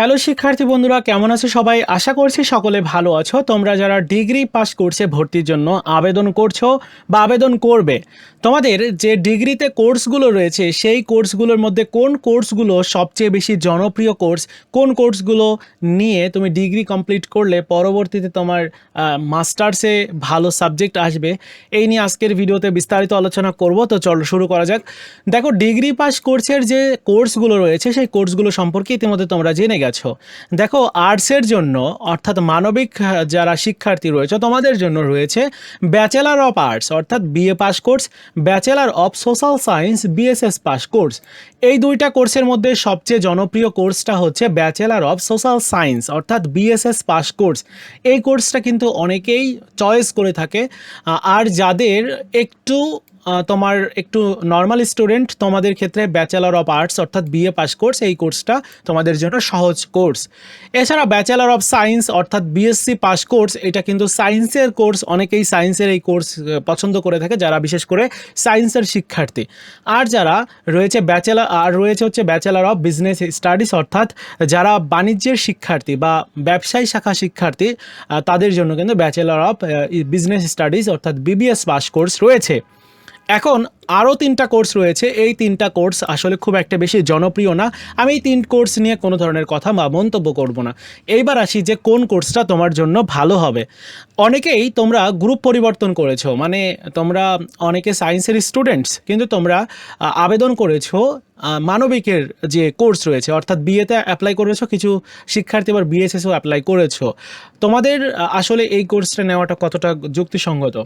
Hello শিক্ষার্থী বন্ধুরা, কেমন আছো সবাই? আশা করছি সকলে ভালো আছো। তোমরা যারা ডিগ্রি পাস কোর্সে ভর্তির জন্য আবেদন করছ বা আবেদন করবে, তোমাদের যে ডিগ্রিতে কোর্সগুলো রয়েছে, সেই কোর্সগুলোর মধ্যে কোন কোর্সগুলো সবচেয়ে বেশি জনপ্রিয় কোর্স, কোন কোর্সগুলো নিয়ে তুমি ডিগ্রি কমপ্লিট করলে পরবর্তীতে তোমার মাস্টার্সে ভালো সাবজেক্ট আসবে, এই নিয়ে আজকের ভিডিওতে বিস্তারিত আলোচনা করব। তো চলো শুরু করা যাক। দেখো, ডিগ্রি পাস কোর্সের যে কোর্সগুলো রয়েছে, সেই কোর্সগুলো সম্পর্কে ইতিমধ্যে তোমরা জেনে গেছো। দেখো আর্টসের জন্য, অর্থাৎ মানবিক যারা শিক্ষার্থী রয়েছে, তোমাদের জন্য রয়েছে ব্যাচেলার অফ আর্টস অর্থাৎ BA pass course bachelor of social science BSS pass course এই দুইটা কোর্সের মধ্যে সবচেয়ে জনপ্রিয় কোর্সটা হচ্ছে ব্যাচেলার অফ সোশ্যাল সায়েন্স অর্থাৎ বিএসএস পাস কোর্স এই কোর্সটা কিন্তু অনেকেই চয়েস করে থাকে আর যাদের একটু তোমার একটু নর্মাল স্টুডেন্ট তোমাদের ক্ষেত্রে ব্যাচেলার অফ আর্টস অর্থাৎ বিএ পাস কোর্স এই কোর্সটা তোমাদের জন্য সহজ কোর্স এছাড়া ব্যাচেলার অফ সায়েন্স অর্থাৎ বিএসসি পাস কোর্স এটা কিন্তু সায়েন্সের কোর্স অনেকেই সায়েন্সের এই কোর্স পছন্দ করে থাকে, যারা বিশেষ করে সায়েন্সের শিক্ষার্থী। আর যারা রয়েছে ব্যাচেলার আর রয়েছে হচ্ছে ব্যাচেলার অফ বিজনেস স্টাডিজ অর্থাৎ যারা বাণিজ্যের শিক্ষার্থী বা ব্যবসায়ী শাখা শিক্ষার্থী তাদের জন্য কিন্তু ব্যাচেলার অফ বিজনেস স্টাডিজ অর্থাৎ বিবিএস পাস কোর্স রয়েছে। এখন আরও তিনটা কোর্স রয়েছে। এই তিনটা কোর্স আসলে খুব একটা বেশি জনপ্রিয় না। আমি এই তিন কোর্স নিয়ে কোনো ধরনের কথা বা মন্তব্য করব না। এইবার আসি যে কোন কোর্সটা তোমার জন্য ভালো হবে। অনেকেই তোমরা গ্রুপ পরিবর্তন করেছ মানে তোমরা অনেকে সায়েন্সের স্টুডেন্টস, কিন্তু তোমরা আবেদন করেছ মানবিকের যে কোর্স রয়েছে, অর্থাৎ বিএতে অ্যাপ্লাই করেছ, কিছু শিক্ষার্থী আবার বিএসএসও অ্যাপ্লাই করেছ। তোমাদের আসলে এই কোর্সটা নেওয়াটা কতটা যুক্তিসঙ্গত?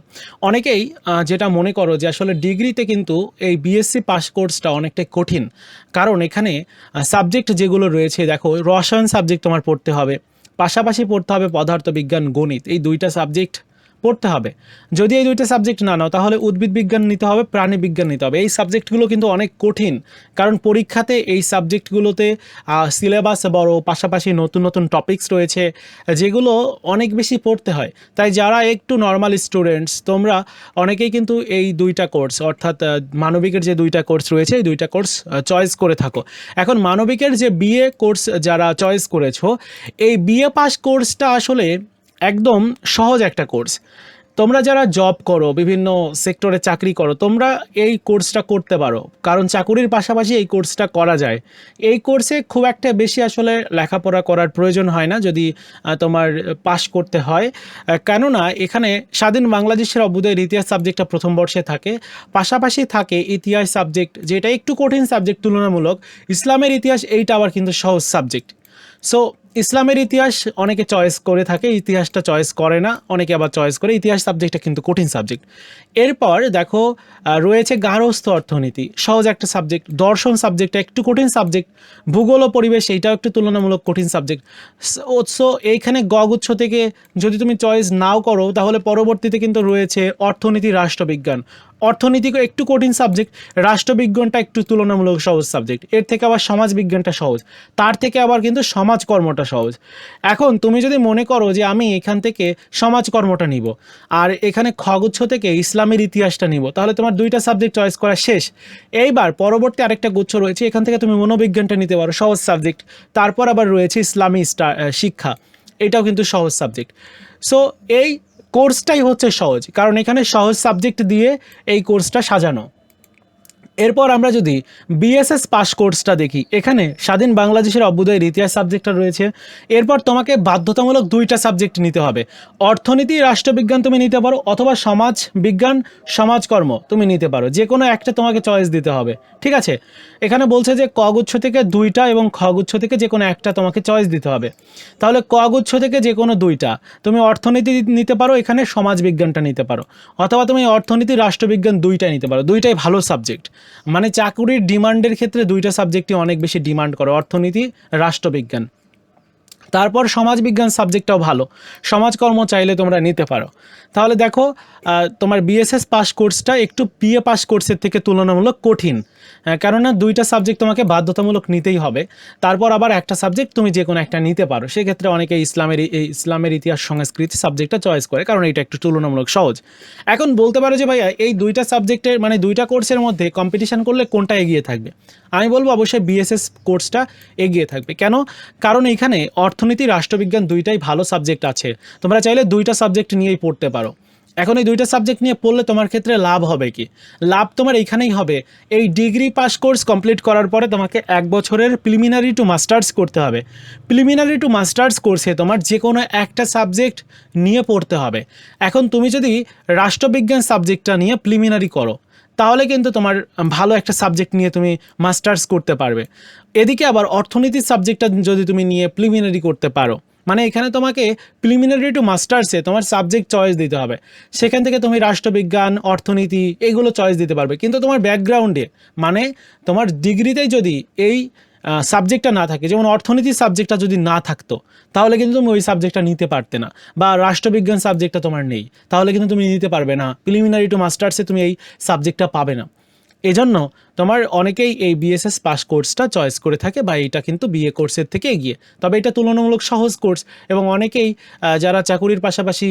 অনেকেই যেটা মনে করো যে আসলে ডিগ্রিতে কিন্তু এই বিএসসি পাস কোর্সটা অনেকটাই কঠিন। কারণ এখানে সাবজেক্ট যেগুলো রয়েছে, দেখো, রসায়ন সাবজেক্ট তোমার পড়তে হবে, পাশাপাশি পড়তে হবে পদার্থবিজ্ঞান, গণিত, এই দুইটা সাবজেক্ট পড়তে হবে। যদি এই দুইটা সাবজেক্ট না নাও, তাহলে উদ্ভিদ বিজ্ঞান নিতে হবে, প্রাণী বিজ্ঞান নিতে হবে। এই সাবজেক্টগুলো কিন্তু অনেক কঠিন, কারণ পরীক্ষাতে এই সাবজেক্টগুলোতে সিলেবাস বড়, পাশাপাশি নতুন নতুন টপিকস রয়েছে, যেগুলো অনেক বেশি পড়তে হয়। তাই যারা একটু নর্মাল স্টুডেন্টস তোমরা অনেকেই কিন্তু এই দুইটা কোর্স অর্থাৎ মানবিকের যে দুইটা কোর্স রয়েছে, এই দুইটা কোর্স চয়েস করে থাকো। এখন মানবিকের যে বিএ কোর্স যারা চয়েস করেছ, এই বিএ পাস কোর্সটা আসলে একদম সহজ একটা কোর্স। তোমরা যারা জব করো, বিভিন্ন সেক্টরে চাকরি করো, তোমরা এই কোর্সটা করতে পারো। কারণ চাকুরির পাশাপাশি এই কোর্সটা করা যায়। এই কোর্সে খুব একটা বেশি আসলে লেখাপড়া করার প্রয়োজন হয় না যদি তোমার পাশ করতে হয়। কেননা এখানে স্বাধীন বাংলাদেশের অভ্যুদয়ের ইতিহাস সাবজেক্টটা প্রথম বর্ষে থাকে। পাশাপাশি থাকে ইতিহাস সাবজেক্ট যেটা একটু কঠিন সাবজেক্ট তুলনামূলক। ইসলামের ইতিহাস এইটা আবার কিন্তু সহজ সাবজেক্ট সো ইসলামের ইতিহাস অনেকে চয়েস করে থাকে, ইতিহাসটা চয়েস করে না, অনেকে আবার চয়েস করে, ইতিহাস সাবজেক্টটা কিন্তু কঠিন সাবজেক্ট এরপর দেখো রয়েছে গার্হস্থ অর্থনীতি, সহজ একটা সাবজেক্ট দর্শন সাবজেক্টটা একটু কঠিন সাবজেক্ট ভূগোল ও পরিবেশ এইটাও একটু তুলনামূলক কঠিন সাবজেক্ট সো এইখানে গগুচ্ছ থেকে যদি তুমি চয়েস নাও করো, তাহলে পরবর্তীতে কিন্তু রয়েছে অর্থনীতি, রাষ্ট্রবিজ্ঞান। অর্থনীতি একটু কঠিন সাবজেক্ট রাষ্ট্রবিজ্ঞানটা একটু তুলনামূলক সহজ সাবজেক্ট এর থেকে আবার সমাজবিজ্ঞানটা সহজ, তার থেকে আবার কিন্তু সমাজকর্মটা সহজ। এখন তুমি যদি মনে করো যে আমি এখান থেকে সমাজকর্মটা নিব, আর এখানে খগুচ্ছ থেকে ইসলামের ইতিহাসটা নিব, তাহলে তোমার দুইটা সাবজেক্ট চয়েস করা শেষ। এইবার পরবর্তী আরেকটা গুচ্ছ রয়েছে, এখান থেকে তুমি মনোবিজ্ঞানটা নিতে পারো, সহজ সাবজেক্ট তারপর আবার রয়েছে ইসলামী শিক্ষা, এটাও কিন্তু সহজ সাবজেক্ট সো এই কোর্সটাই হচ্ছে সহজ। কারণ এখানে সহজ সাবজেক্ট দিয়ে এই কোর্সটা সাজানো। এরপর আমরা যদি বিএসএস পাস কোর্সটা দেখি, এখানে স্বাধীন বাংলাদেশের অভ্যুদয়ের ইতিহাস সাবজেক্টটা রয়েছে। এরপর তোমাকে বাধ্যতামূলক দুইটা সাবজেক্ট নিতে হবে। অর্থনীতি, রাষ্ট্রবিজ্ঞান তুমি নিতে পারো, অথবা সমাজ বিজ্ঞান, সমাজকর্ম তুমি নিতে পারো। যে কোনো একটা তোমাকে চয়েস দিতে হবে। ঠিক আছে? এখানে বলছে যে কগুচ্ছ থেকে দুইটা এবং খগুচ্ছ থেকে যে কোনো একটা তোমাকে চয়েস দিতে হবে। তাহলে কগুচ্ছ থেকে যে কোনো দুইটা তুমি অর্থনীতি নিতে পারো, এখানে সমাজ বিজ্ঞানটা নিতে পারো। অথবা তুমি অর্থনীতি, রাষ্ট্রবিজ্ঞান দুইটাই নিতে পারো। দুইটাই ভালো সাবজেক্ট মানে চাকুরির ডিমান্ডের ক্ষেত্রে দুইটা সাবজেক্টই অনেক বেশি ডিমান্ড করে, অর্থনীতি, রাষ্ট্রবিজ্ঞান। তারপর সমাজবিজ্ঞান সাবজেক্টটাও ভালো। সমাজকর্ম চাইলে তোমরা নিতে পারো। তাহলে দেখো তোমার বিএসএস পাস কোর্সটা একটু পিএ পাস কোর্সের থেকে তুলনামূলক কঠিন। কেননা দুইটা সাবজেক্ট তোমাকে বাধ্যতামূলক নিতেই হবে। তারপর আবার একটা সাবজেক্ট তুমি যে কোনো একটা নিতে পারো। সেক্ষেত্রে অনেকে ইসলামের এই ইসলামের ইতিহাস সংস্কৃতি সাবজেক্টটা চয়েস করে, কারণ এটা একটু তুলনামূলক সহজ। এখন বলতে পারো যে ভাইয়া, এই দুইটা সাবজেক্টের মানে দুইটা কোর্সের মধ্যে কম্পিটিশন করলে কোনটা এগিয়ে থাকবে? আমি বলব অবশ্যই বিএসএস কোর্সটা এগিয়ে থাকবে। কেন? কারণ এখানে অর্থনীতি, রাষ্ট্রবিজ্ঞান দুইটাই ভালো সাবজেক্ট আছে। তোমরা চাইলে দুইটা সাবজেক্ট নিয়েই পড়তে পারো। এখন এই দুইটা সাবজেক্ট নিয়ে পড়লে তোমার ক্ষেত্রে লাভ হবে কি? লাভ তোমার এইখানেই হবে। এই ডিগ্রি পাস কোর্স কমপ্লিট করার পরে তোমাকে এক বছরের প্রিলিমিনারি টু মাস্টার্স করতে হবে। প্রিলিমিনারি টু মাস্টার্স কোর্সে তোমার যে কোনো একটা সাবজেক্ট নিয়ে পড়তে হবে। এখন তুমি যদি রাষ্ট্রবিজ্ঞান সাবজেক্টটা নিয়ে প্রিলিমিনারি করো, তাহলে কিন্তু তোমার ভালো একটা সাবজেক্ট নিয়ে তুমি মাস্টার্স করতে পারবে। এদিকে আবার অর্থনীতির সাবজেক্টটা যদি তুমি নিয়ে প্রিলিমিনারি করতে পারো মানে এখানে তোমাকে প্রিলিমিনারি টু মাস্টার্সে তোমার সাবজেক্ট চয়েস দিতে হবে। সেখান থেকে তুমি রাষ্ট্রবিজ্ঞান, অর্থনীতি এগুলো চয়েস দিতে পারবে। কিন্তু তোমার ব্যাকগ্রাউন্ডে মানে তোমার ডিগ্রিতেই যদি এই সাবজেক্টটা না থাকে, যেমন অর্থনীতির সাবজেক্টটা যদি না থাকতো, তাহলে কিন্তু তুমি ওই সাবজেক্টটা নিতে পারতে না। বা রাষ্ট্রবিজ্ঞান সাবজেক্টটা তোমার নেই, তাহলে কিন্তু তুমি নিতে পারবে না। প্রিলিমিনারি টু মাস্টার্সে তুমি এই সাবজেক্টটা পাবে না। এজন্য তোমার অনেকেই এই বিএসএস পাস কোর্সটা চয়েস করে থাকে বা এটা কিন্তু বিএ কোর্সের থেকে এগিয়ে। তবে এটা তুলনামূলক সহজ কোর্স এবং অনেকেই যারা চাকুরির পাশাপাশি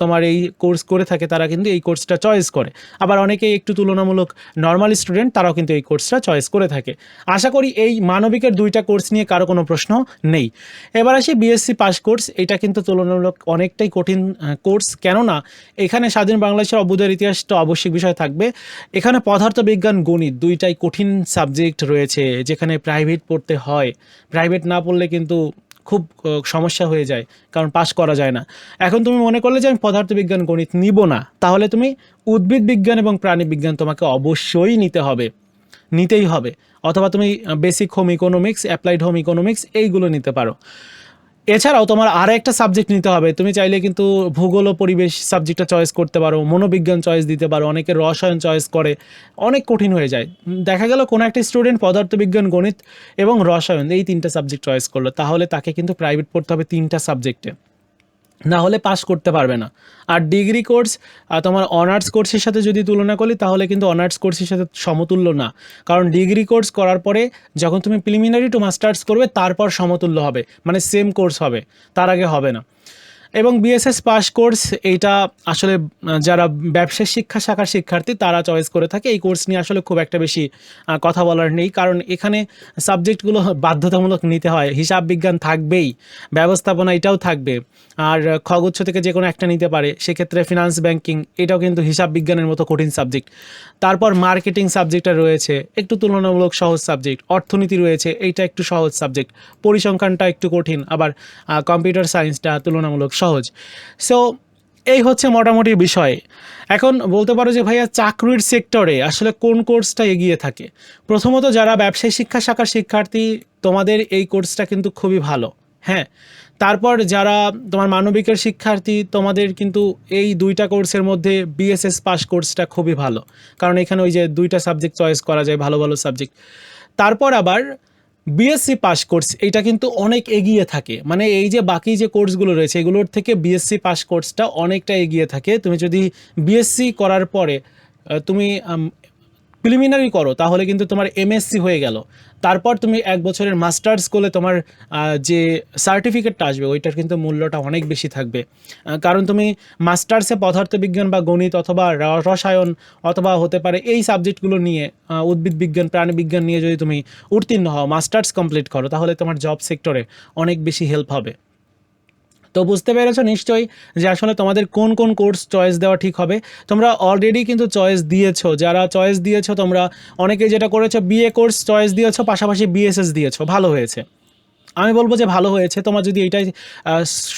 তোমার এই কোর্স করে থাকে তারা কিন্তু এই কোর্সটা চয়েস করে। আবার অনেকেই একটু তুলনামূলক নর্মাল স্টুডেন্ট তারাও কিন্তু এই কোর্সটা চয়েস করে থাকে। আশা করি এই মানবিকের দুইটা কোর্স নিয়ে কারও কোনো প্রশ্ন নেই। এবার আসি বিএসসি পাস কোর্স এটা কিন্তু তুলনামূলক অনেকটাই কঠিন কোর্স কেননা এখানে স্বাধীন বাংলাদেশের অবুদের ইতিহাসটা আবশ্যিক বিষয় থাকবে। এখানে পদার্থবিজ্ঞান, গণিত দুইটাই কঠিন সাবজেক্ট রয়েছে, যেখানে প্রাইভেট পড়তে হয়। প্রাইভেট না পড়লে কিন্তু খুব সমস্যা হয়ে যায়, কারণ পাস করা যায় না। এখন তুমি মনে করলে যে আমি পদার্থবিজ্ঞান গণিত নিব না, তাহলে তুমি উদ্ভিদ বিজ্ঞান এবং প্রাণী বিজ্ঞান তোমাকে অবশ্যই নিতে হবে। নিতেই হবে। অথবা তুমি basic home economics applied home economics এইগুলো নিতে পারো। এছাড়াও তোমার আর একটা সাবজেক্ট নিতে হবে। তুমি চাইলে কিন্তু ভূগোল ও পরিবেশ সাবজেক্টটা চয়েস করতে পারো, মনোবিজ্ঞান চয়েস দিতে পারো, অনেকে রসায়ন চয়েস করে, অনেক কঠিন হয়ে যায়। দেখা গেল কোনো একটা স্টুডেন্ট পদার্থবিজ্ঞান, গণিত এবং রসায়ন, এই তিনটা সাবজেক্ট চয়েস করল। তাহলে তাকে কিন্তু প্রাইভেট পড়তে হবে তিনটা সাবজেক্টে না হলে পাস করতে পারবে না। আর ডিগ্রি কোর্স তোমার অনার্স কোর্সের সাথে যদি তুলনা করি, তাহলে কিন্তু অনার্স কোর্সের সাথে সমতুল্য না। কারণ ডিগ্রি কোর্স করার পরে যখন তুমি প্রিলিমিনারি টু মাস্টার্স করবে, তারপর সমতুল্য হবে। মানে সেম কোর্স হবে। তার আগে হবে না। এবং বিএসএস পাস কোর্স এইটা আসলে যারা ব্যবসায় শিক্ষা শাখার শিক্ষার্থী, তারা চয়েস করে থাকে। এই কোর্স নিয়ে আসলে খুব একটা বেশি কথা বলার নেই। কারণ এখানে সাবজেক্টগুলো বাধ্যতামূলক নিতে হয়। হিসাব বিজ্ঞান থাকবেই, ব্যবস্থাপনা এটাও থাকবে। আর খগুচ্ছ থেকে যে কোনো একটা নিতে পারে। সেক্ষেত্রে ফিনান্স ব্যাংকিং এটাও কিন্তু হিসাব বিজ্ঞানের মতো কঠিন সাবজেক্ট তারপর মার্কেটিং সাবজেক্টটা রয়েছে। একটু তুলনামূলক সহজ সাবজেক্ট অর্থনীতি রয়েছে। এইটা একটু সহজ সাবজেক্ট পরিসংখ্যানটা একটু কঠিন। আবার কম্পিউটার সায়েন্সটা তুলনামূলক সহজ। সো এই হচ্ছে মোটামুটি বিষয়। এখন বলতে পারো যে ভাইয়া চাকরির সেক্টরে আসলে কোন কোর্সটা এগিয়ে থাকে? প্রথমত যারা ব্যবসায়ী শিক্ষা শাখার শিক্ষার্থী, তোমাদের এই কোর্সটা কিন্তু খুবই ভালো হ্যাঁ? তারপর যারা তোমার মানবিকের শিক্ষার্থী, তোমাদের কিন্তু এই দুইটা কোর্সের মধ্যে বিএসএস পাস কোর্সটা খুবই ভালো। কারণ এখানে ওই যে দুইটা সাবজেক্ট চয়েস করা যায়, ভালো ভালো সাবজেক্ট তারপর আবার বিএসসি পাস কোর্স এটা কিন্তু অনেক এগিয়ে থাকে। মানে এই যে বাকি যে কোর্সগুলো রয়েছে, এগুলোর থেকে বিএসসি পাস কোর্সটা অনেকটা এগিয়ে থাকে। তুমি যদি বিএসসি করার পরে তুমি প্রিলিমিনারি করো, তাহলে কিন্তু তোমার এমএসসি হয়ে গেল। তারপর তুমি এক বছরের মাস্টার্স করলে তোমার যে সার্টিফিকেটটা আসবে, ওইটার কিন্তু মূল্যটা অনেক বেশি থাকবে। কারণ তুমি মাস্টার্সে পদার্থবিজ্ঞান বা গণিত অথবা রসায়ন অথবা হতে পারে এই সাবজেক্টগুলো নিয়ে উদ্ভিদ বিজ্ঞান, প্রাণী বিজ্ঞান নিয়ে যদি তুমি উত্তীর্ণ হও মাস্টার্স কমপ্লিট করো, তাহলে তোমার জব সেক্টরে অনেক বেশি হেল্প হবে। তো বুঝতে পেরেছ নিশ্চয়ই যে আসলে তোমাদের কোন কোন কোর্স চয়েস দেওয়া ঠিক হবে। তোমরা অলরেডি কিন্তু চয়েস দিয়েছ। যারা চয়েস দিয়েছ, তোমরা অনেকে যেটা করেছ বিএ কোর্স চয়েস দিয়েছ, পাশাপাশি বিএসএস দিয়েছ। ভালো হয়েছে। আমি বলব যে ভালো হয়েছে। তোমার যদি এইটাই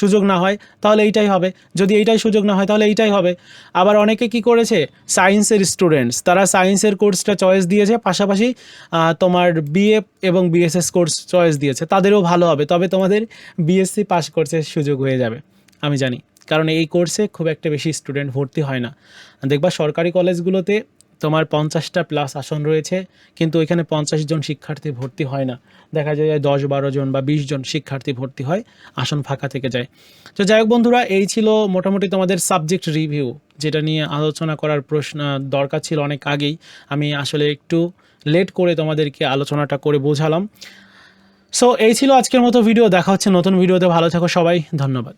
সুযোগ না হয়, তাহলে এইটাই হবে। যদি এইটাই সুযোগ না হয়, তাহলে এইটাই হবে। আবার অনেকে কি করেছে? সায়েন্সের স্টুডেন্টস তারা সায়েন্সের কোর্সটা চয়েস দিয়েছে, পাশাপাশি তোমার বিএ এবং বিএসএস কোর্স চয়েস দিয়েছে। তাদেরও ভালো হবে, তবে তোমাদের বিএসসি পাস কোর্সের সুযোগ হয়ে যাবে, আমি জানি। কারণ এই কোর্সে খুব একটা বেশি স্টুডেন্ট ভর্তি হয় না। দেখবা সরকারি কলেজগুলোতে তোমার পঞ্চাশটা প্লাস আসন রয়েছে, কিন্তু এখানে পঞ্চাশ জন শিক্ষার্থী ভর্তি হয় না। দেখা যায় দশ বারো জন বা বিশ জন শিক্ষার্থী ভর্তি হয়, আসন ফাঁকা থেকে যায়। তো যাই হোক বন্ধুরা, এই ছিল মোটামুটি তোমাদের সাবজেক্ট রিভিউ যেটা নিয়ে আলোচনা করার প্রশ্ন দরকার ছিল অনেক আগেই। আমি আসলে একটু লেট করে তোমাদেরকে আলোচনাটা করে বোঝালাম। সো এই ছিল আজকের মতো ভিডিও দেখা হচ্ছে নতুন ভিডিওতে ভালো থাকো সবাই, ধন্যবাদ।